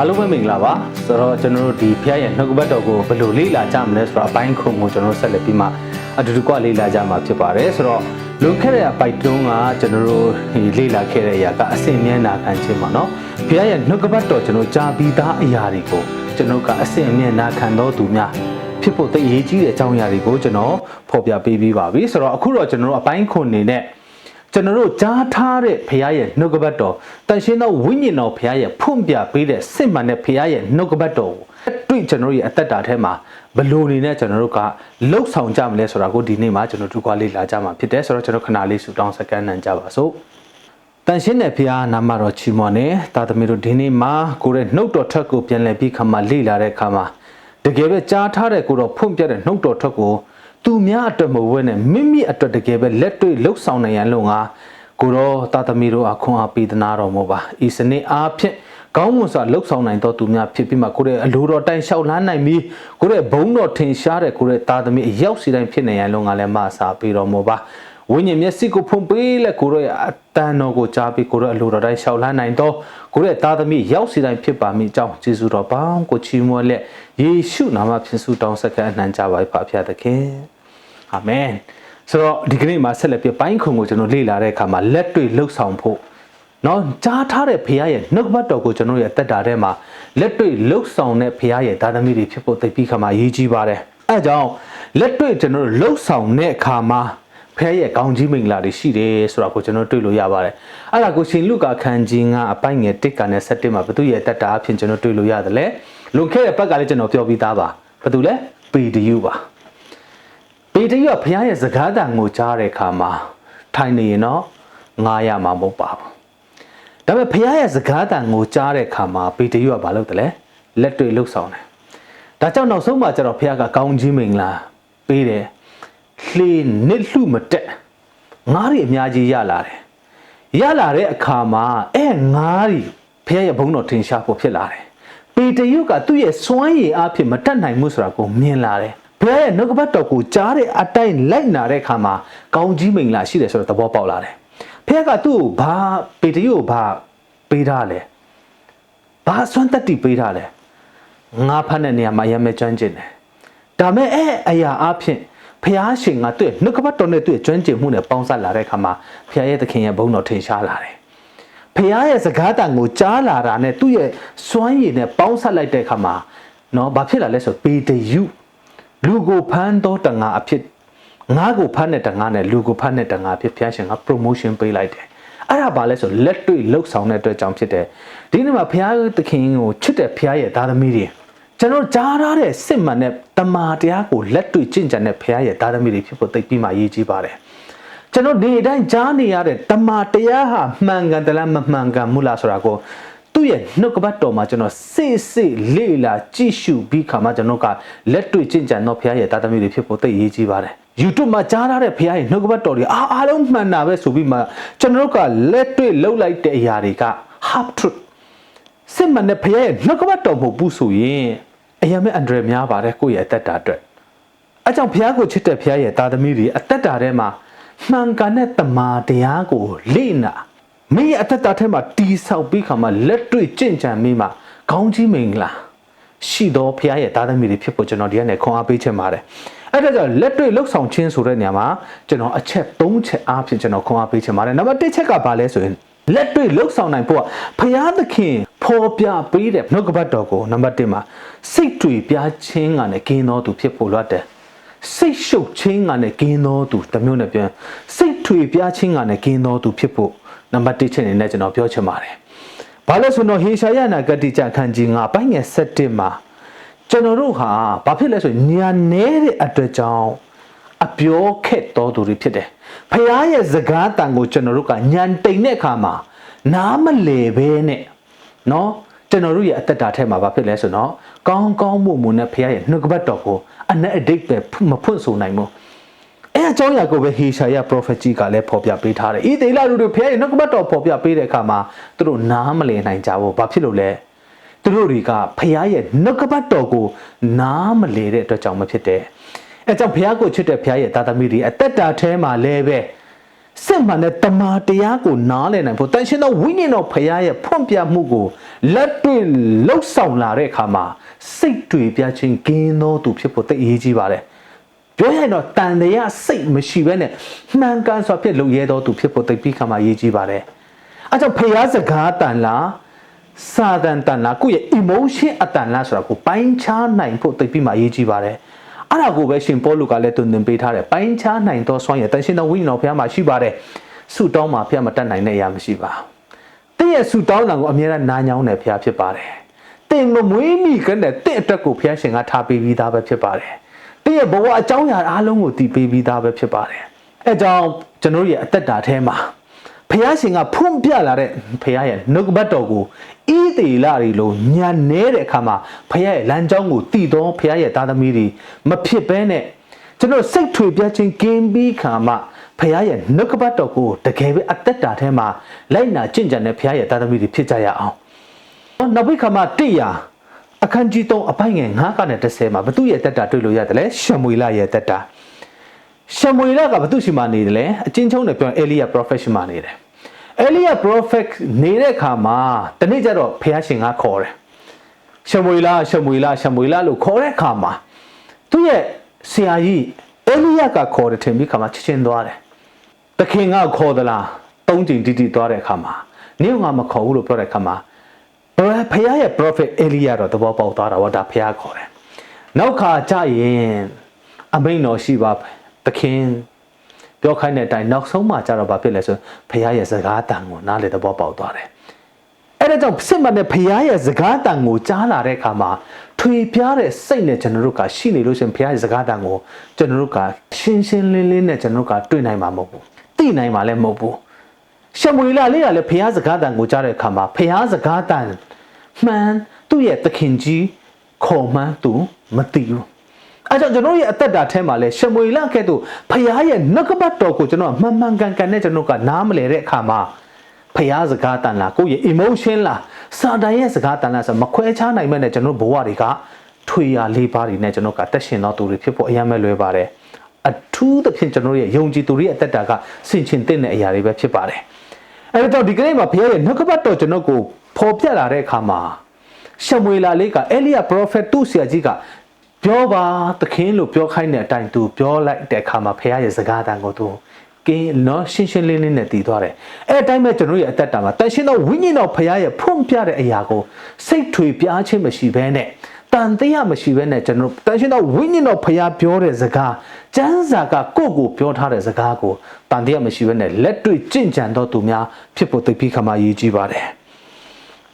အားလုံးပဲမင်္ဂလာပါဆိုတော့ကျွန်တော်တို့ဒီဖျားရဲ့နှုတ်ကပတ်တော်ကိုဘယ်လိုလေ့လာကြမလဲဆိုတော့အပိုင်းခုံကိုကျွန်တော်တို့ဆက်လက်ပြီးမှအတူတူကလေ့လာကြမှာဖြစ်ပါတယ်ဆိုတော့လွန်ခဲ့တဲ့အပိုက်တုံးကကျွန်တော်တို့ဒီလေ့လာခဲ့တဲ့အရာကအစင်မြဲနာခံခြင်းပါနော်ဖျားရဲ့နှုတ်ကပတ်တော်ကျွန်တော်ကြားပြီးသားအရာတွေကိုကျွန်တော်ကအစင်မြဲနာခံတော်သူများဖြစ်ဖို့သိအရေးကြီးတဲ့အကြောင်းအရာတွေကိုကျွန်တော်ဖော်ပြပေးပြီးပါပြီဆိုတော့အခုတော့ကျွန်တော်တို့အပိုင်းခုံနေနဲ့ ကျွန်တော်တို့ကြားထားတဲ့ဖရားရဲ့နှုတ်ကပတ်တော်တန်ရှင်းသောဝိညာဉ်တော်ဖရားရဲ့ဖွင့်ပြပေးတဲ့စစ်မှန်တဲ့ဖရားရဲ့နှုတ်ကပတ်တော်ကိုတွေ့ကျွန်တော်တို့ရဲ့အသက်တာထဲမှာဘယ်လိုနေနဲ့ကျွန်တော်တို့ကလှုပ်ဆောင်ကြမလဲဆိုတာကိုဒီနေ့မှာကျွန်တော်တို့ကလေ့လာကြမှာဖြစ်တယ်ဆိုတော့ကျွန်တော်ခဏလေးဆူတောင်းစကန်နံကြပါစို့တန်ရှင်းတဲ့ဖရားနာမတော်ချီးမွမ်းနေတာသမီးတို့ဒီနေ့မှာကိုရဲ့နှုတ်တော်ထက်ကိုပြန်လည်ပြီးခါမှလေ့လာတဲ့ခါမှာတကယ်ပဲကြားထားတဲ့ကိုတော့ဖွင့်ပြတဲ့နှုတ်တော်ထက်ကို သူများအတွက်မဟုတ်ဘဲနဲ့မိမိအတွက်တကယ်ပဲလက်တွေ့လှုပ်ဆောင်နိုင်ရန်လုံငါကိုတော့တာသမီတို့အခွန်အားပေးသနာတော်မူပါဤစနစ်အားဖြင့်ကောင်းမွန်စွာလှုပ်ဆောင်နိုင်တော်သူများဖြစ်ပြီးမှကိုရဲ့အလိုတော်တိုင်လျှောက်လန်းနိုင်ပြီးကိုရဲ့ဘုံတော်ထင်ရှားတဲ့ကိုရဲ့တာသမီအရောက်စီတိုင်းဖြစ်နေရန်လုံငါလည်းမဆာပေးတော်မူပါ ဝိညာဉ်မျက်စိကိုဖွင့်ပေးလက်ကိုရောအတန်တော်ကိုကြားပြီးကိုရောအလိုတော်တိုင်းလျှောက်လှမ်းနိုင်တော့ကိုရဲ့သားသမီးရောက်စီတိုင်းဖြစ်ပါမိအကြောင်းကျေးဇူးတော်ပေါင်းကိုချီးမွမ်းလက်ယေရှုနာမဖြင့်ဆုတောင်းဆက်ကအနှံကြပါ၏ဖခင်သခင်အာမင်ဆိုတော့ဒီကနေ့မှာဆက်လက်ပြပိုင်းခုံကိုကျွန်တော်လေ့လာတဲ့အခါမှာလက်တွေ့လှုပ်ဆောင်ဖို့နော်ကြားထားတဲ့ဖခင်ရဲ့နှုတ်ဘတ်တော်ကိုကျွန်တော်ရဲ့တက်တာထဲမှာလက်တွေ့လှုပ်ဆောင်တဲ့ဖခင်ရဲ့သားသမီးတွေဖြစ်ဖို့သိပြီးခါမှာအရေးကြီးပါတယ်အဲအကြောင်းလက်တွေ့ကျွန်တော်လှုပ်ဆောင်တဲ့အခါမှာ ဖရားရဲ့ကောင်းကြီးမင်္ဂလာတွေရှိတယ်ဆိုတာကိုကျွန်တော်တွေ့လို့ရပါတယ်အဲ့ဒါကိုရှင်လုကာခန်းကြီးကအပိုင်းငယ်1ကနေ7မှာဘသူရဲ့တက်တာအဖြစ်ကျွန်တော်တွေ့လို့ရတယ်လေလွန်ခဲ့တဲ့ဘက်ကလည်းကျွန်တော်ပြောပြီးသားပါဘသူလဲပီဒီယူပါပေတရုကဘုရားရဲ့စကားတန်ကိုကြားတဲ့အခါမှာထိုင်နေရင်တော့ငားရမှာမဟုတ်ပါဘူး။ဒါပေမဲ့ဘုရားရဲ့စကားတန်ကိုကြားတဲ့အခါမှာပေတရုကဘာလုပ်တယ်လဲ။လက်တွေ့လှုပ်ဆောင်တယ်။ဒါကြောင့်နောက်ဆုံးမှာကျတော့ဘုရားကကောင်းကြီးမင်္ဂလာပေးတယ်။ လှေနစ်လှမတက်ငားတွေအများကြီးရလာတယ်။ရလာတဲ့အခါမှာအဲငားတွေဘုရားရဲ့ဘုန်းတော်ထင်ရှားဖို့ဖြစ်လာတယ်။ပေတရုကသူ့ရဲ့စွမ်းရည်အဖြစ်မတက်နိုင်မှုဆိုတာကိုမြင်လာတယ်။ဘုရားရဲ့နှုတ်ကပတ်တော်ကိုကြားတဲ့အတိုင်းလိုက်နာတဲ့အခါမှာကောင်းကြီးမင်္ဂလာရှိတယ်ဆိုတော့သဘောပေါက်လာတယ်။ဘုရားကသူ့ကိုဘာပေတရုကိုဘာပေးထားလဲ။ဘာစွမ်းတတ္တိပေးထားလဲ။ငါဖတ်တဲ့နေရာမှာရမ်းမဲ့ကျွမ်းကျင်တယ်။ဒါမဲ့အဲ့အရာအဖြစ် ဘုရားရှင်ကသူ့ရဲ့နှုတ်ကပတ်တော်နဲ့သူ့ရဲ့ကျွမ်းကျင်မှုနဲ့ပေါင်းစပ်လာတဲ့အခါမှာဘုရားရဲ့သခင်ရဲ့ဘုန်းတော်ထင်ရှားလာတယ်။ဖះရဲ့စကားတန်ကိုကြားလာတာနဲ့သူ့ရဲ့စွမ်းရည်နဲ့ပေါင်းဆက်လိုက်တဲ့အခါမှာနော်ဘာဖြစ်လာလဲဆိုပေတရုလူကိုဖမ်းတော့တငါအဖြစ်ငါကိုဖမ်းတဲ့တငါနဲ့လူကိုဖမ်းတဲ့တငါအဖြစ်ဖះရှင်က promotion ပေးလိုက်တယ်အဲ့ဒါဘာလဲဆိုလက်တွေ့လှုပ်ဆောင်တဲ့အတွက်ကြောင့်ဖြစ်တယ်ဒီနေ့မှာဖះသခင်ကိုချစ်တဲ့ဖះရဲ့သားသမီးတွေ ကျွန်တော်ကြားထားတဲ့စစ်မှန်တဲ့တမာတရားကိုလက်တွေ့ကျင့်ကြံတဲ့ဖះရဲ့သားသမီးတွေဖြစ်ဖို့သိပြီးမှအရေးကြီးပါတယ်ကျွန်တော်ဒီအတိုင်းကြားနေရတဲ့တမာတရားဟာမှန်ကန်တလားမမှန်ကန်ဘူးလားဆိုတာကိုသူ့ရဲ့နှုတ်ကပတ်တော်မှာကျွန်တော်စိတ်စိတ်လေ့လာကြည့်ရှုပြီးခါမှကျွန်တော်ကလက်တွေ့ကျင့်ကြံတော့ဘုရားရဲ့တာသမီတွေဖြစ်ဖို့သိရေးကြီးပါတယ် YouTube မှာကြားထားတဲ့ဘုရားရဲ့နှုတ်ကပတ်တော်တွေအားအားလုံးမှန်တာပဲဆိုပြီးမှကျွန်တော်တို့ကလက်တွေ့လှုပ်လိုက်တဲ့အရာတွေက half truth စစ်မှန်တဲ့ဘုရားရဲ့နှုတ်ကပတ်တော်မဟုတ်ဘူးဆိုရင် အရင်မဲ့အန်ဒရယ်များပါတယ်ကိုယ့်ရဲ့အသက်တာအတွက်အကြောင်းဘုရားကိုချစ်တဲ့ဘုရားရဲ့တာသမီတွေအသက်တာထဲမှာမှန်ကန်တဲ့တမာတရားကိုလေ့နာမင်းရဲ့အသက်တာထဲမှာတီဆောက်ပြီးခါမှာလက်တွေ့ကြင့်ကြံမိမှာခေါင်းကြီးမင်္ဂလာရှိတော်ဘုရားရဲ့တာသမီတွေဖြစ်ဖို့ကျွန်တော်ဒီကနေ့ခွန်အားပေးချင်ပါတယ်အဲ့ဒါကြောင့်လက်တွေ့လှုပ်ဆောင်ခြင်းဆိုတဲ့နေရာမှာကျွန်တော်အချက်၃ချက်အားဖြင့်ကျွန်တော်ခွန်အားပေးချင်ပါတယ်နံပါတ်၁ချက်ကဘာလဲဆိုရင် လက်တွေ့လှုပ်ဆောင်နိုင်ဖို့ကဘုရားသခင်ဖော်ပြပေးတဲ့နှုတ်ကပတ်တော်ကိုနံပါတ်1မှာစိတ်တွေပြားခြင်းကလည်းကင်းတော်သူဖြစ်ဖို့လိုအပ်တယ်စိတ်ရှုပ်ခြင်းကလည်းကင်းသောသူတစ်မျိုးနဲ့ပြန်စိတ်ထွေပြားခြင်းကလည်းကင်းသောသူဖြစ်ဖို့နံပါတ်1ချက်အနေနဲ့ကျွန်တော်ပြောချင်ပါတယ်။ဘာလို့ဆိုတော့ဟေရှာယနာဂတိကျမ်းခန်းကြီး9ပိုင်းငယ်7မှာကျွန်တော်တို့ဟာဘာဖြစ်လဲဆိုရင်ညာနေတဲ့အတွက်ကြောင့်အပြောခက်တော်သူတွေဖြစ်တယ်။ ဖခင်ရဲ့စကားတန်ကိုကျွန်တော်တို့ကညံတိန်တဲ့အခါမှာနားမလဲဘဲနဲ့နော်ကျွန်တော်တို့ရဲ့အသက်တာထဲမှာဘာဖြစ်လဲဆိုတော့ကောင်းကောင်းမှုမှုနဲ့ဖခင်ရဲ့နှုတ်ကပတ်တော်ကိုအနက်အဒိတ်ပဲမဖွင့်ဆိုနိုင်ဘူးအဲအကြောင်းအရာကိုပဲဟေရှာယ prophet ကြီးကလည်းဖော်ပြပေးထားတယ်။ဤဒေလာလူတွေဖခင်ရဲ့နှုတ်ကပတ်တော်ဖော်ပြပေးတဲ့အခါမှာသူတို့နားမလည်နိုင်ကြဘူး။ဘာဖြစ်လို့လဲ။သူတို့တွေကဖခင်ရဲ့နှုတ်ကပတ်တော်ကိုနားမလည်တဲ့အတွက်ကြောင့်မဖြစ်တယ်။ အဲကြောင့်ဖခင်ကိုချစ်တဲ့ဖခင်ရဲ့သားသမီးတွေအသက်တာထဲမှာလည်းပဲစစ်မှန်တဲ့တမာတရားကိုနားလည်နိုင်ဖို့တန်ရှင်းသောဝိညာဉ်တော်ဖရားရဲ့ဖွင့်ပြမှုကိုလက်တွေ့လှုပ်ဆောင်လာတဲ့အခါမှာစိတ်တွေပြခြင်းကင်းသောသူဖြစ်ဖို့တိတ်အရေးကြီးပါတယ်ပြောရရင်တော့တန်တရားစိတ်မရှိဘဲနဲ့မှန်ကန်စွာဖြစ်လုံရဲသောသူဖြစ်ဖို့တိတ်ပြီးခါမှာအရေးကြီးပါတယ်အဲကြောင့်ဖရားစကားတန်လားစာတန်တန်လားကိုယ့်ရဲ့ emotion အတန်လားဆိုတာကိုပိုင်းခြားနိုင်ဖို့တိတ်ပြီးမှအရေးကြီးပါတယ် အဲ့ဒါကိုပဲရှင်ပေါလုကလည်းတုန်သင်ပေးထားတယ်ပိုင်းခြားနိုင်သောစွမ်းရည်တန်ရှင်သောဝိညာဉ်တော်ဘုရားမှာရှိပါတယ်ဆုတောင်းမှာဘုရားမတတ်နိုင်တဲ့အရာမရှိပါဘူးတင့်ရဲ့ဆုတောင်းတာကိုအမြဲတမ်းနားညောင်းတယ်ဘုရားဖြစ်ပါတယ်တင်မမွေးမိကတဲ့တင့်အတွက်ကိုဘုရားရှင်ကထားပေးပြီးသားပဲဖြစ်ပါတယ်တင့်ရဲ့ဘဝအကြောင်းအရာအားလုံးကိုတည်ပေးပြီးသားပဲဖြစ်ပါတယ်အဲကြောင့်ကျွန်တော်ရဲ့အသက်တာထဲမှာ ဖះရှင်ကဖွင့်ပြလာတဲ့ဖះရဲ့နှုတ်ကပတ်တော်ကိုဤတေလာတွေလို့ညာနေတဲ့အခါမှာဖះရဲ့လမ်းကြောင်းကိုတည်တော်ဖះရဲ့သားသမီးတွေမဖြစ်ဘဲနဲ့ကျွန်တော်စိတ်ထွေပြခြင်းကင်းပြီးခါမှဖះရဲ့နှုတ်ကပတ်တော်ကိုတကယ်ပဲအသက်တာထဲမှာလိုက်နာကျင့်ကြံတဲ့ဖះရဲ့သားသမီးတွေဖြစ်ကြရအောင်။နောက်ပြီးခါမှတိရအခန်းကြီး3အပိုင်ငယ်9ကနေ10မှာဘသူရဲ့အသက်တာတွေ့လို့ရတယ်လဲရှမွေလရဲ့အသက်တာ ရှမွေလကဘသူရှိမှနေတယ်လဲအချင်းချုံးနဲ့ပြောရင်အေလိယ prophet ရှိမှနေတယ်။အေလိယ prophet နေတဲ့အခါမှာတနေ့ကျတော့ဖះရှင်ကခေါ်တယ်။ရှမွေလရှမွေလရှမွေလလို့ခေါ်တဲ့အခါမှာသူ့ရဲ့ဆရာကြီးအေလိယကခေါ်တယ်ထင်ပြီးခါမှာချက်ချင်းသွားတယ်။တခင်ကခေါ်သလားသုံးချိန်တိတိသွားတဲ့အခါမှာနင့်ကမခေါ်ဘူးလို့ပြောတဲ့အခါမှာဘယ်ဖះရဲ့ prophet အေလိယတော့သဘောပေါက်သွားတာဟောဒါဖះခေါ်တယ်။နောက်ခါကြရင်အမိန်တော်ရှိပါ သခင်ပြောခိုင်းတဲ့အတိုင်းနောက်ဆုံးမှကြတော့ဘာဖြစ်လဲဆိုဖះရဲ့စကားတန်ကိုနားလေသဘောပေါက်သွားတယ်။အဲ့ဒါကြောင့်စစ်မှန်တဲ့ဖះရဲ့စကားတန်ကိုကြားလာတဲ့အခါမှာထွေပြားတဲ့စိတ်နဲ့ကျွန်တော်တို့ကရှိနေလို့ရှင်ဖះရဲ့စကားတန်ကိုကျွန်တော်တို့ကရှင်းရှင်းလင်းလင်းနဲ့ကျွန်တော်တို့ကတွေ့နိုင်မှာမဟုတ်ဘူး။သိနိုင်မှာလည်းမဟုတ်ဘူး။ရှမွေလာလေးကလည်းဖះစကားတန်ကိုကြားတဲ့အခါမှာဖះစကားတန်မှန်သူ့ရဲ့သခင်ကြီးခေါ်မှန်းသူမသိဘူး အဲကြောင့်ကျွန်တော်ရဲ့အသက်တာထဲမှာလဲရှမွေလကဲ့သို့ဖခင်ရဲ့နှုတ်ကပတ်တော်ကိုကျွန်တော်မှန်မှန်ကန်ကန်နဲ့ကျွန်တော်ကနားမလဲတဲ့အခါမှာဖခင်စကားတန်လားကိုယ့်ရဲ့ emotion လားစာတန်ရဲ့စကားတန်လားဆိုမခွဲခြားနိုင်မဲ့နဲ့ကျွန်တော်ဘဝတွေကထွေရလေးပါးတွေနဲ့ကျွန်တော်ကတက်ရှင်တော်သူတွေဖြစ်ဖို့အယမ်းမဲ့လွယ်ပါတယ်အထူးသဖြင့်ကျွန်တော်ရဲ့ယုံကြည်သူတွေရဲ့အသက်တာကဆင်ခြင်တဲ့အရာတွေပဲဖြစ်ပါတယ်အဲတော့ဒီကနေ့မှာဘုရားရဲ့နှုတ်ကပတ်တော်ကျွန်တော်ကိုပေါ်ပြလာတဲ့အခါမှာရှမွေလာလေးကအဲလိယ prophet သူ့ဆရာကြီးက ပြောပါသခင်လို့ပြောခိုင်းတဲ့အတိုင်းသူပြောလိုက်တဲ့အခါမှာဖခင်ရဲ့စကားတန်ကိုသူကင်းနော်ရှင်းရှင်းလင်းလင်းနဲ့တည်သွားတယ်။အဲအတိုင်းပဲကျွန်တော်ရဲ့အသက်တာမှာတန်ရှင်းသောဝိညာဉ်တော်ဖခင်ရဲ့ဖွင့်ပြတဲ့အရာကိုစိတ်ထွေပြားခြင်းမရှိဘဲနဲ့တန်တရားမရှိဘဲနဲ့ကျွန်တော်တန်ရှင်းသောဝိညာဉ်တော်ဖခင်ပြောတဲ့စကားကျမ်းစာကကိုယ့်ကိုပြောထားတဲ့စကားကိုတန်တရားမရှိဘဲနဲ့လက်တွေ့ကြင့်ကြံတော်သူများဖြစ်ဖို့သိပြီးခါမှရည်ကြီးပါတယ်။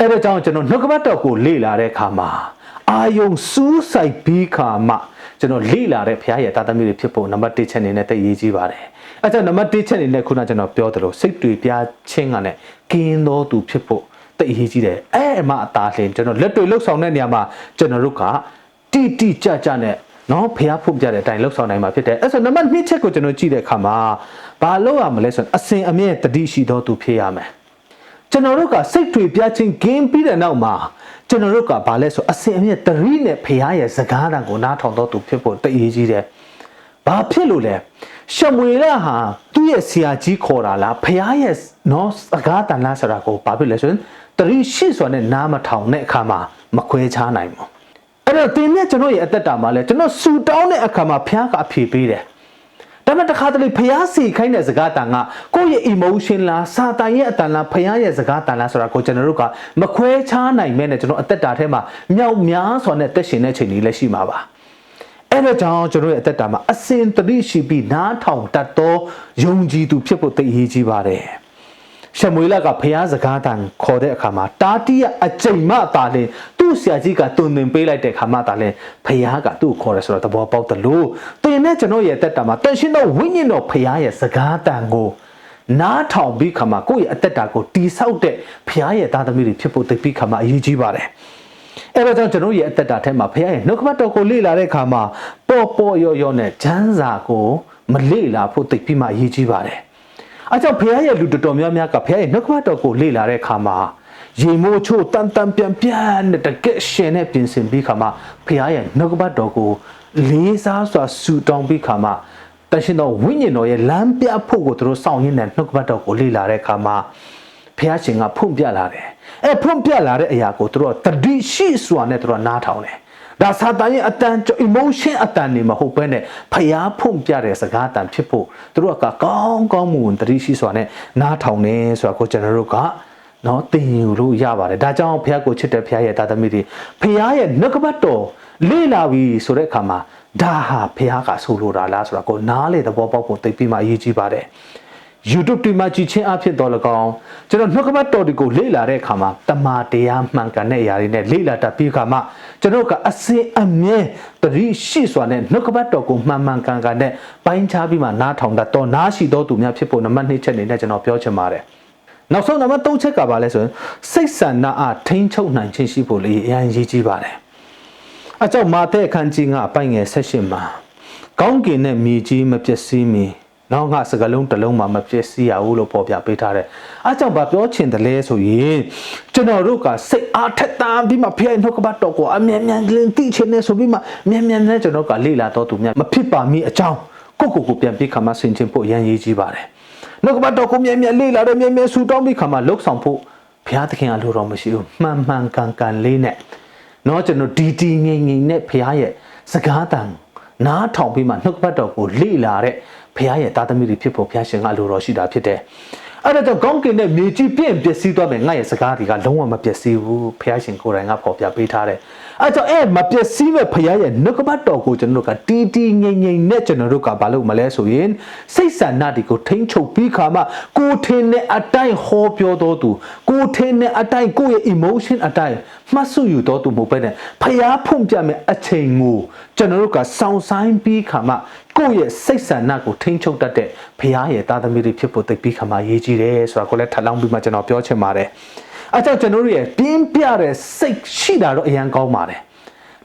အဲဒါကြောင့်ကျွန်တော်နှုတ်ကပတ်တော်ကိုလေ့လာတဲ့အခါမှာအာယုံစူးစိုက်ပြီးခါမှကျွန်တော်လေ့လာတဲ့ဘုရားရဲ့တာသမီတွေဖြစ်ဖို့နံပါတ်1ချက်အနေနဲ့သိရေးကြီးပါတယ်။အဲကြောင့်နံပါတ်1ချက်အနေနဲ့ခုနကျွန်တော်ပြောသလိုစိတ်တွေပြချင်းကလည်းကင်းသောသူဖြစ်ဖို့သိရေးကြီးတယ်။အဲအမှအသာလျှင်ကျွန်တော်လက်တွေလှုပ်ဆောင်တဲ့နေရာမှာကျွန်တော်တို့ကတိတိကျကျနဲ့နော်ဖះဖို့ပြတဲ့အတိုင်းလှုပ်ဆောင်နိုင်မှာဖြစ်တယ်အဲဆိုနံပါတ်2ချက်ကိုကျွန်တော်ကြည့်တဲ့အခါမှာဘာလုပ်ရမလဲဆိုရင်အစဉ်အမြဲတတိရှိသောသူဖြစ်ရမယ် ကျွန်တော်တို့ကစိတ်တွေပြချင်းဂင်းပြီးတဲ့နောက်မှာကျွန်တော်တို့ကဘာလဲဆိုအစင်အမြဲတရီနဲ့ဖရားရဲ့စကားတန်ကိုနားထောင်တော့သူဖြစ်ဖို့တည်ကြီးတယ်။ဘာဖြစ်လို့လဲ။ရှမွေလဟာသူ့ရဲ့ဆရာကြီးခေါ်တာလားဖရားရဲ့နော်စကားတန်လားဆိုတာကိုဘာဖြစ်လဲဆိုရင်တရီရှိစွာနဲ့နားမထောင်တဲ့အခါမှာမခွဲခြားနိုင်ဘူး။အဲ့တော့တင်းမြတ်ကျွန်တော်ရဲ့အသက်တာမှာလဲကျွန်တော်ဆူတောင်းတဲ့အခါမှာဖရားကအဖြေပေးတယ်။ ဒါပေမဲ့တခါတလေဖျားစီခိုင်းတဲ့စကားတန်ကကိုယ့်ရဲ့ emotion လားစာတန်ရဲ့အတန်လားဖျားရဲ့စကားတန်လားဆိုတာကိုကျွန်တော်တို့ကမခွဲခြားနိုင်မဲ့နဲ့ကျွန်တော်အသက်တာထဲမှာမြောက်များစွာနဲ့တက်ရှင်တဲ့ချိန်တွေလည်းရှိမှာပါအဲ့ဒါကြောင့်ကျွန်တော်ရဲ့အသက်တာမှာအစင်တတိရှိပြီးနားထောင်တတ်သောယုံကြည်သူဖြစ်ဖို့သိအရေးကြီးပါတယ်ရှမွေလကဖျားစကားတန်ခေါ်တဲ့အခါမှာတာတိယအကျိန်မတာလင် သူ့ဆရာကြီးကတုံသင်ပေးလိုက်တဲ့အခါမှာတာလင်ဖျားကသူ့ကိုခေါ်တယ်ဆိုတော့သဘောပေါက်တယ်လို့တင်နဲ့ကျွန်တော်ရဲ့တက်တာမှာတန်ရှင်းသောဝိညာဉ်တော်ဖျားရဲ့စကားတန်ကိုနားထောင်ပြီးခါမှာကိုယ့်ရဲ့အသက်တာကိုတီဆောက်တဲ့ဖျားရဲ့သားသမီးတွေဖြစ်ဖို့သိပြီးခါမှာအရေးကြီးပါတယ်အဲ့တော့ကျွန်တော်ရဲ့အသက်တာထဲမှာဖခင်ရဲ့နှုတ်ကပတ်တော်ကိုလေ့လာတဲ့အခါမှာပေါ်ပေါ်ရော့ရော့နဲ့ဂျမ်းစာကိုမလေ့လာဖို့သိပြီးမှအရေးကြီးပါတယ်အဲကြောင့်ဖခင်ရဲ့လူတော်တော်များများကဖခင်ရဲ့နှုတ်ကပတ်တော်ကိုလေ့လာတဲ့အခါမှာ ရေမိုးချိုးတန်တန်ပြန်ပြန်နဲ့တကက်ရှင်နဲ့ပြင်ဆင်ပြီးခါမှာဖခင်ရဲ့နှုတ်ကပတ်တော်ကိုလေးစားစွာဆူတောင်းပြီးခါမှာတတန်ရှင်သောဝိညာဉ်တော်ရဲ့လမ်းပြဖို့ကိုသူတို့စောင့်ရင်းနဲ့နှုတ်ကပတ်တော်ကိုလေ့လာတဲ့အခါမှာဖះရှင်ကဖွင့်ပြလာတယ်အဲဖွင့်ပြလာတဲ့အရာကိုသူတို့တတိရှိစွာနဲ့သူတို့နားထောင်တယ်ဒါစာတန်ရဲ့အတန် emotion အတန်နေမဟုတ်ဘဲနဲ့ဖျားဖွင့်ပြတဲ့စကားအတန်ဖြစ်ဖို့သူတို့ကကောင်းကောင်းမွန်တတိရှိစွာနဲ့နားထောင်နေဆိုတာကိုကျွန်တော်တို့က နော်သင်ယူလို့ရပါတယ်ဒါကြောင့်ဖះကိုချစ်တဲ့ဖះရဲ့တာသမီတွေဖះရဲ့နှုတ်ကပတ်တော်လေ့လာပြီဆိုတဲ့အခါမှာဒါဟာဖះကဆိုလိုတာလားဆိုတာကိုနားလေသဘောပေါက်ဖို့သိပြီးမှအရေးကြီးပါတယ် YouTube ဒီမှာကြည့်ချင်းအဖြစ်တော်လကောင်ကျွန်တော်နှုတ်ကပတ်တော်ဒီကိုလေ့လာတဲ့အခါမှာတမာတရားမှန်ကန်တဲ့အရာတွေနဲ့လေ့လာတတ်ပြီးခါမှကျွန်တော်ကအစင်အမြဲတတိရှိစွာနဲ့နှုတ်ကပတ်တော်ကိုမှန်မှန်ကန်ကန်နဲ့ပိုင်းခြားပြီးမှနားထောင်တတ်တော့နားရှိတော်သူများဖြစ်ဖို့နံပါတ်2ချက်အနေနဲ့ကျွန်တော်ပြောချင်ပါတယ် နောက်ဆုံးနံပါတ်3ချက်ကပါလဲဆိုရင်စိတ်ဆန္ဒအားထိန်းချုပ်နိုင်ခြင်းရှိဖို့လေအရင်ရေးကြည့်ပါတယ်အကြောင်းမာတဲ့အခန်းကြီးကအပိုင်ငယ်ဆက်ရှင်မှာကောင်းကင်နဲ့မြေကြီးမပျက်စီးမီနောက်ငါစကလုံးတစ်လုံးမှမပြည့်စည်ရဘူးလို့ပေါ်ပြပေးထားတယ်။အဲကြောင့်ဗာပြောချင်တယ်လဲဆိုရင်ကျွန်တော်တို့ကစိတ်အားထက်သန်ပြီးမှဖျက်နှုတ်ကပတ်တော်ကိုအမြန်မြန်လင်းသိချင်နေဆိုပြီးမှမြန်မြန်နဲ့ကျွန်တော်ကလေ့လာတော့သူများမဖြစ်ပါမီအကြောင်းကိုကိုကိုပြန်ပြီးခါမှဆင်ခြင်ဖို့အရန်ရေးကြီးပါတယ်။ နှုတ်ကပတ်တော်ကိုမြန်မြန်လေ့လာတယ်မြန်မြန်ဆူတောင်းပြီးခါမှလှုပ်ဆောင်ဖို့ဘုရားသခင်အလိုတော်မရှိဘူးမှန်မှန်ကန်ကန်လေးနဲ့နော်ကျွန်တော်ဒီဒီငိမ့်ငိမ့်နဲ့ဘုရားရဲ့စကားတန်နားထောင်ပြီးမှနှုတ်ကပတ်တော်ကိုလေ့လာတဲ့ဖခင်ရဲ့သားသမီးတွေဖြစ်ဖို့ဖခင်ရှင်ကလိုတော်ရှိတာဖြစ်တယ်။ အဲ့ဒါကြောင့်ကောင်းကင်နဲ့မြေကြီးပြင့်ပျက်စီးသွားမယ်ငါရဲ့စကားတွေကလုံးဝမပျက်စီးဘူးဖခင်ရှင်ကိုယ်တိုင်ကပေါ်ပြပေးထားတယ်။အဲ့ကြောင့်အဲ့မပျက်စီးမဲ့ဖခင်ရဲ့နှုတ်ကပတ်တော်ကိုကျွန်တော်တို့ကတီးတီးငိမ့်ငိမ့်နဲ့ကျွန်တော်တို့ကဘာလို့မလဲဆိုရင်စိတ်ဆန္ဒတွေကိုထိန်းချုပ်ပြီးခါမှကိုထင်းနဲ့အတိုင်းဟောပြောတော်သူကိုထင်းနဲ့အတိုင်းကိုယ့်ရဲ့ emotion အတိုင်းမှတ်စုယူတော်သူမဟုတ်ပဲနဲ့ဖခင်ဖွင့်ပြမဲ့အချိန်ကိုကျွန်တော်တို့ကစောင့်ဆိုင်ပြီးခါမှ ကိုယ့်ရဲ့စိတ်ဆန္ဒကိုထိန်းချုပ်တတ်တဲ့ဖခင်ရဲ့သားသမီးတွေဖြစ်ဖို့သိပြီးခါမှရေးကြည့်တယ်ဆိုတာကိုလည်းထပ်လောင်းပြီးမှကျွန်တော်ပြောချင်ပါတယ်အဲကြောင့်ကျွန်တော်တို့ရဲ့ပြင်းပြတဲ့စိတ်ရှိတာတော့အရန်ကောင်းပါတယ်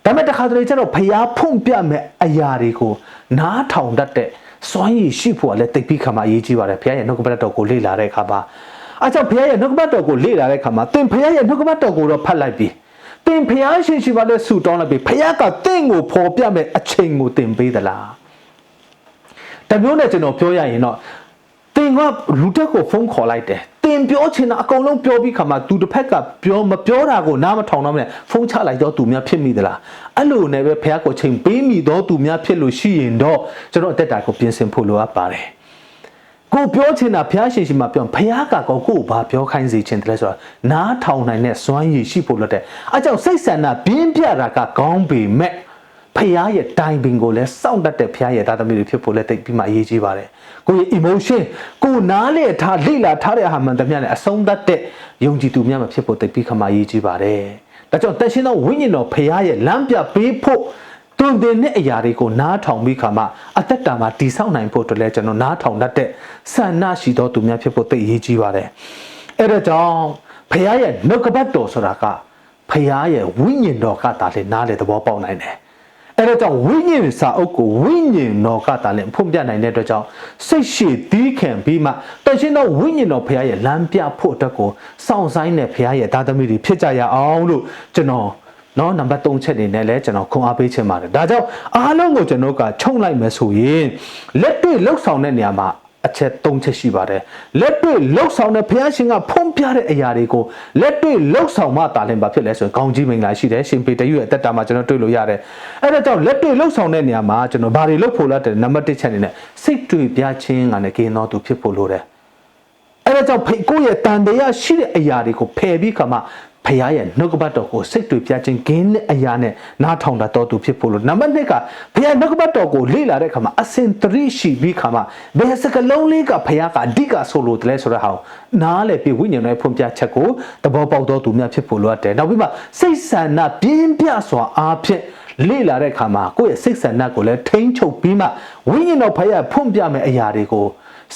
ဒါပေမဲ့တခါတလေကျတော့ဖျားဖွင့်ပြမဲ့အရာတွေကိုနားထောင်တတ်တဲ့စွမ်းရည်ရှိဖို့ကလည်းသိပြီးခါမှအရေးကြီးပါတယ်ဖခင်ရဲ့နှုတ်ကပတ်တော်ကိုလေ့လာတဲ့အခါမှာအဲကြောင့်ဖခင်ရဲ့နှုတ်ကပတ်တော်ကိုလေ့လာတဲ့အခါမှာသင်ဖခင်ရဲ့နှုတ်ကပတ်တော်ကိုတော့ဖတ်လိုက်ပြီးသင်ဖခင်ရှိရှိပါလဲဆူတောင်းလိုက်ပြီးဖခင်ကသင်ကိုဖော်ပြမဲ့အချိန်ကိုသင်ပေးသလား တမျိုးနဲ့ကျွန်တော်ပြောရရင်တော့တင်ကလူတက်ကိုဖုန်းခေါ်လိုက်တယ်တင်ပြောချင်တာအကုန်လုံးပြောပြီးခါမှသူတစ်ဖက်ကပြောမပြောတာကိုနားမထောင်တော့မနဲ့ဖုန်းချလိုက်တော့သူများဖြစ်မိသလားအဲ့လိုနဲ့ပဲဖះကိုချိန်ပေးမိတော့သူများဖြစ်လို့ရှိရင်တော့ကျွန်တော်အသက်တာကိုပြင်ဆင်ဖို့လိုအပ်ပါတယ်ကိုပြောချင်တာဖះရှင်ရှင်မှာပြောဖះကကောကိုကိုဘာပြောခိုင်းစေချင်တယ်လဲဆိုတာနားထောင်နိုင်တဲ့စွမ်းရည်ရှိဖို့လို့တဲ့အဲကြောင့်စိတ်ဆန္ဒပြင်းပြတာကကောင်းပေမဲ့ ဖះရဲ့တိုင်ပင်ကိုလည်းစောင့်တတ်တဲ့ဖះရဲ့သားသမီးတွေဖြစ်ဖို့လည်းတိတ်ပြီးမှအရေးကြီးပါတယ်ကိုရဲ့ emotion ကိုနားလေထားလိလာထားတဲ့အာမှန်တမျှနဲ့အဆုံးသတ်တဲ့ယုံကြည်သူများမဖြစ်ဖို့တိတ်ပြီးခါမှအရေးကြီးပါတယ်ဒါကြောင့်တန်ရှင်းသောဝိညာဉ်တော်ဖះရဲ့လမ်းပြပေးဖို့တွင်တင်တဲ့အရာတွေကိုနားထောင်ပြီးခါမှအသက်တာမှာတည်ဆောက်နိုင်ဖို့အတွက်လည်းကျွန်တော်နားထောင်တတ်တဲ့ဆန္ဒရှိသောသူများဖြစ်ဖို့တိတ်အရေးကြီးပါတယ်အဲ့ဒါကြောင့်ဖះရဲ့နှုတ်ကပတ်တော်ဆိုတာကဖះရဲ့ဝိညာဉ်တော်ကတာလေနားလေသဘောပေါက်နိုင်တယ် အဲ့တော့ကြောင့်ဝိညာဉ်စာအုပ်ကိုဝိညာဉ်တော်ကတာလည်းဖွင့်ပြနိုင်တဲ့အတွက်ကြောင့်စိတ်ရှိသီးခံပြီးမှတန်ရှင်းသောဝိညာဉ်တော်ဖခင်ရဲ့လမ်းပြဖို့အတွက်ကိုစောင့်ဆိုင်တဲ့ဖခင်ရဲ့သားသမီးတွေဖြစ်ကြရအောင်လို့ကျွန်တော်နော်နံပါတ်3ချက်နေနဲ့လည်းကျွန်တော်ခွန်အားပေးချင်ပါတယ်ဒါကြောင့်အားလုံးကိုကျွန်တော်ကခြုံလိုက်မယ်ဆိုရင်လက်တွေ့လှုပ်ဆောင်တဲ့နေရာမှာ အချက်၃ချက်ရှိပါတယ်လက်တွေ့လှုပ်ဆောင်တဲ့ဘုရားရှင်ကဖုံးပြတဲ့အရာတွေကိုလက်တွေ့လှုပ်ဆောင်မှတာလင်ပါဖြစ်လဲဆိုရင်ကောင်းကြီးမင်္ဂလာရှိတယ်ရှင်ပေတရွရဲ့အသက်တာမှာကျွန်တော်တွေ့လို့ရတယ်အဲ့ဒါကြောင့်လက်တွေ့လှုပ်ဆောင်တဲ့နေရာမှာကျွန်တော်ဘာတွေလှုပ်ဖို့လဲတဲ့နံပါတ်1ချက်အနေနဲ့စိတ်တွေ့ပြခြင်းကလည်းကင်းတော်သူဖြစ်ဖို့လိုတယ်အဲ့ဒါကြောင့်ကိုယ့်ရဲ့တန်တရားရှိတဲ့အရာတွေကိုဖယ်ပြီးခါမှ ဖခင်ရဲ့နှုတ်ကပတ်တော်ကိုစိတ်တွေပြခြင်းဂင်းတဲ့အရာနဲ့နားထောင်တာတော်သူဖြစ်ဖို့လို့နံပါတ်2ကဖခင်နှုတ်ကပတ်တော်ကိုလေ့လာတဲ့အခါမှာအစင်တရိရှိပြီးခါမှာဘယ်စကလုံးလေးကဖခင်ကအဓိကဆိုလို့တလဲဆိုတဲ့ဟာကိုနားလေပြီးဝိညာဉ်ရဲ့ဖွင့်ပြချက်ကိုသဘောပေါက်တော်သူများဖြစ်ဖို့လိုအပ်တယ်နောက်ပြီးမှစိတ်ဆန္ဒပြင်းပြစွာအားဖြင့်လေ့လာတဲ့အခါမှာကိုယ့်ရဲ့စိတ်ဆန္ဒကိုလည်းထိန်းချုပ်ပြီးမှဝိညာဉ်တော်ဖခင်ဖွင့်ပြမယ့်အရာတွေကို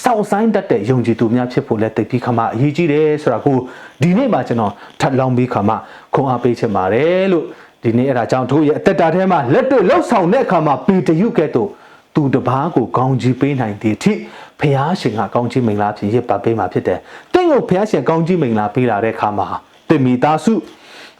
စောင့်ဆိုင်တတ်တဲ့ယုံကြည်သူများဖြစ်ဖို့လည်းတိတ်ပြီးခါမှအရေးကြီးတယ်ဆိုတာကိုဒီနေ့မှကျွန်တော်ထပ်လောင်းပြီးခါမှခွန်အားပေးချင်ပါတယ်လို့ဒီနေ့အဲ့ဒါကြောင့်တို့ရဲ့အသက်တာထဲမှာလက်တွေ့လှုပ်ဆောင်တဲ့အခါမှာပေတရုကဲ့သို့သူတပားကိုကောင်းကြီးပေးနိုင်တဲ့အထိဖះရှင်ကကောင်းကြီးမင်္ဂလာဖြစ်ရစ်ပါပေးမှာဖြစ်တယ်။တင့်ကိုဖះရှင်ကောင်းကြီးမင်္ဂလာပေးလာတဲ့အခါမှာတင်မိသားစု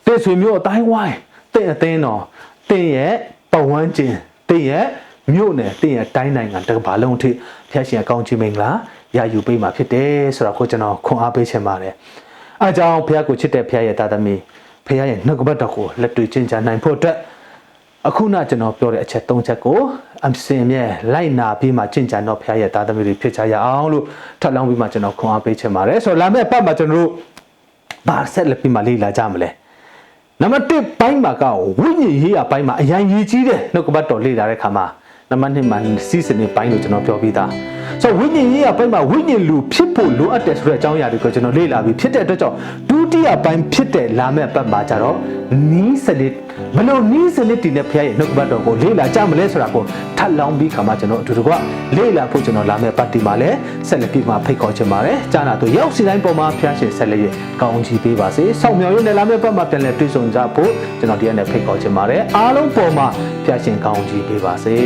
တင့်ဆွေမျိုးအတိုင်းဝိုင်းတင့်အသင်းတော်တင့်ရဲ့ပဝန်းကျင်တင့်ရဲ့ မြို့နယ်တင့်ရတိုင်းနိုင်ငံတစ်ကမ္ဘာလုံးအထိဖျက်ရှင်အကောင်းကြီးမင်္ဂလာရယူပေးမှာဖြစ်တယ်ဆိုတော့ကိုကျွန်တော်ခွန်အားပေးချင်ပါတယ်အဲအကြောင်းဖះကိုချစ်တဲ့ဖះရဲ့တာသမီဖះရဲ့နှုတ်ကပတ်တော်ကိုလက်တွေ့ကျင့်ကြံနိုင်ဖို့အတွက်အခုနကျွန်တော်ပြောတဲ့အချက်၃ချက်ကိုအစင်မြဲလိုက်နာပြီးမှကျင့်ကြံတော့ဖះရဲ့တာသမီတွေဖြစ်ချရအောင်လို့ထပ်လောင်းပြီးမှကျွန်တော်ခွန်အားပေးချင်ပါတယ်ဆိုတော့လာမယ့်အပတ်မှာကျွန်တော်တို့ဘာဆက်လက်ပြီးမှလေ့လာကြမလဲနံပါတ်1ဘိုင်းမှာကဝိညာဉ်ရေးအပိုင်းမှာအရင်ရေးကြီးတဲ့နှုတ်ကပတ်တော်လေ့လာတဲ့ခါမှာ နံပါတ်2မှာစီးစနေပိုင်းလို့ကျွန်တော်ပြောပြီးသား ဆိုတော့ဝိညာဉ်ရေးအပိုင်းမှာဝိညာဉ်လူဖြစ်ဖို့လိုအပ်တယ်ဆိုတဲ့အကြောင်းအရာတွေကိုကျွန်တော်လေ့လာပြီးဖြစ်တဲ့အတွက်ကြောင့်ဒုတိယပိုင်းဖြစ်တဲ့လာမယ့်ပတ်မှာကြတော့နီးစနစ်ဘယ်လိုနီးစနစ်တည်တဲ့ဖခင်ရဲ့နှုတ်ကပတ်တော်ကိုလေ့လာကြမလဲဆိုတာကိုထပ်လောင်းပြီးခါမှာကျွန်တော်အတူတကွလေ့လာဖို့ကျွန်တော်လာမယ့်ပတ်တီမှာလည်းဆက်လက်ပြီးမှဖိတ်ခေါ်ချင်ပါတယ်ကြားနာသူရောက်စီတိုင်းပေါ်မှာဖခင်ရှင်ဆက်လက်ရကောင်းချီးပေးပါစေဆောက်မြောင်ရနဲ့လာမယ့်ပတ်မှာပြန်လည်တွေ့ဆုံကြဖို့ကျွန်တော်ဒီကနေ့ဖိတ်ခေါ်ချင်ပါတယ်အားလုံးပေါ်မှာဖခင်ရှင်ကောင်းချီးပေးပါစေ